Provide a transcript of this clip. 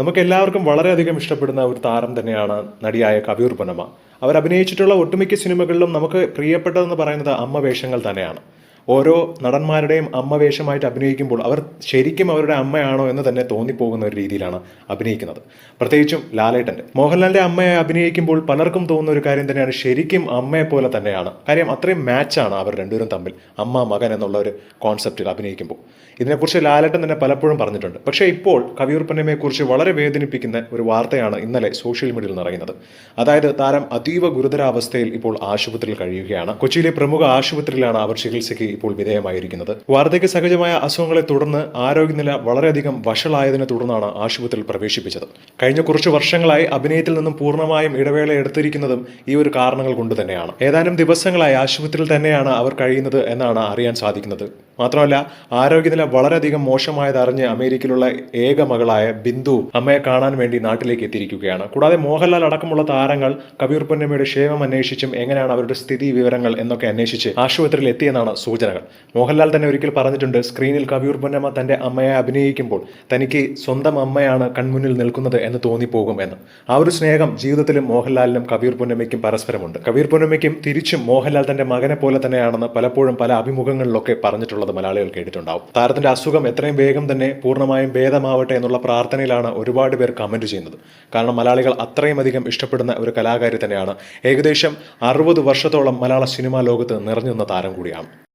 നമുക്ക് എല്ലാവർക്കും വളരെയധികം ഇഷ്ടപ്പെടുന്ന ഒരു താരം തന്നെയാണ് നടിയായ കവിയൂർ പൊന്നമ്മ. അവർ അഭിനയിച്ചിട്ടുള്ള ഒട്ടുമിക്ക സിനിമകളിലും നമുക്ക് പ്രിയപ്പെട്ടതെന്ന് പറയുന്നത് അമ്മ വേഷങ്ങൾ തന്നെയാണ്. ഓരോ നടന്മാരുടെയും അമ്മ വേഷമായിട്ട് അഭിനയിക്കുമ്പോൾ അവർ ശരിക്കും അവരുടെ അമ്മയാണോ എന്ന് തന്നെ തോന്നിപ്പോകുന്ന ഒരു രീതിയിലാണ് അഭിനയിക്കുന്നത്. പ്രത്യേകിച്ചും ലാലേട്ടന്റെ. മോഹൻലാലിന്റെ അമ്മയെ അഭിനയിക്കുമ്പോൾ പലർക്കും തോന്നുന്ന ഒരു കാര്യം തന്നെയാണ് ശരിക്കും അമ്മയെ പോലെ തന്നെയാണ്. കാര്യം അത്രയും മാച്ചാണ് അവർ രണ്ടുപേരും തമ്മിൽ അമ്മ മകൻ എന്നുള്ള ഒരു കോൺസെപ്റ്റിൽ അഭിനയിക്കുമ്പോൾ. ഇതിനെക്കുറിച്ച് ലാലേട്ടൻ തന്നെ പലപ്പോഴും പറഞ്ഞിട്ടുണ്ട്. പക്ഷേ ഇപ്പോൾ കവിയൂർ പൊന്നമ്മയെക്കുറിച്ച് വളരെ വേദനിപ്പിക്കുന്ന ഒരു വാർത്തയാണ് ഇന്നലെ സോഷ്യൽ മീഡിയയിൽ നിറയുന്നത്. അതായത് താരം അതീവ ഗുരുതരാവസ്ഥയിൽ ഇപ്പോൾ ആശുപത്രിയിൽ കഴിയുകയാണ്. കൊച്ചിയിലെ പ്രമുഖ ആശുപത്രിയിലാണ് അവർ ചികിത്സയ്ക്ക് ഇപ്പോൾ വിധേയമായിരിക്കുന്നത്. വാർദ്ധക്യ സഹജമായ അസുഖങ്ങളെ തുടർന്ന് ആരോഗ്യനില വളരെയധികം വഷളായതിനെ തുടർന്നാണ് ആശുപത്രിയിൽ പ്രവേശിപ്പിച്ചത്. കഴിഞ്ഞ കുറച്ച് വർഷങ്ങളായി അഭിനയത്തിൽ നിന്നും പൂർണമായും ഇടവേള എടുത്തിരിക്കുന്നതും ഈ ഒരു കാരണങ്ങൾ കൊണ്ട് തന്നെയാണ്. ഏതാനും ദിവസങ്ങളായി ആശുപത്രിയിൽ തന്നെയാണ് അവർ കഴിയുന്നത് എന്നാണ് അറിയാൻ സാധിക്കുന്നത്. മാത്രമല്ല ആരോഗ്യനില വളരെയധികം മോശമായതറിഞ്ഞ് അമേരിക്കയിലുള്ള ഏക മകളായ ബിന്ദു അമ്മയെ കാണാൻ വേണ്ടി നാട്ടിലേക്ക് എത്തിയിരിക്കുകയാണ്. കൂടാതെ മോഹൻലാൽ അടക്കമുള്ള താരങ്ങൾ കബീർ പൊന്നമ്മയുടെ ക്ഷേമം അന്വേഷിച്ചും എങ്ങനെയാണ് അവരുടെ സ്ഥിതി വിവരങ്ങൾ എന്നൊക്കെ അന്വേഷിച്ച് ആശുപത്രിയിൽ എത്തിയെന്നാണ് സൂചനകൾ മോഹൻലാൽ തന്നെ ഒരിക്കൽ പറഞ്ഞിട്ടുണ്ട് സ്ക്രീനിൽ കവിയൂർ പൊന്നമ്മ തന്റെ അമ്മയെ അഭിനയിക്കുമ്പോൾ തനിക്ക് സ്വന്തം അമ്മയാണ് കൺമുന്നിൽ നിൽക്കുന്നത് എന്ന് തോന്നിപ്പോകും എന്ന്. ആ ഒരു സ്നേഹം ജീവിതത്തിലും മോഹൻലാലിനും കവിയൂർ പൊന്നമ്മയ്ക്കും പരസ്പരമുണ്ട്. കവിയൂർ പൊന്നമ്മയ്ക്കും തിരിച്ചും മോഹൻലാൽ തന്റെ മകനെ പോലെ തന്നെയാണെന്ന് പലപ്പോഴും പല അഭിമുഖങ്ങളിലൊക്കെ പറഞ്ഞിട്ടുള്ളത് മലയാളികൾ കേട്ടിട്ടുണ്ടാവും. താരത്തിന്റെ അസുഖം എത്രയും വേഗം തന്നെ പൂർണമായും ഭേദമാവട്ടെ എന്നുള്ള പ്രാർത്ഥനയിലാണ് ഒരുപാട് പേർ കമന്റ് ചെയ്യുന്നത്. കാരണം മലയാളികൾ അത്രയും അധികം ഇഷ്ടപ്പെടുന്ന ഒരു കലാകാരി തന്നെയാണ്. ഏകദേശം അറുപത് വർഷത്തോളം മലയാള സിനിമാ ലോകത്ത് നിറഞ്ഞു നിന്ന താരം കൂടിയാണ്.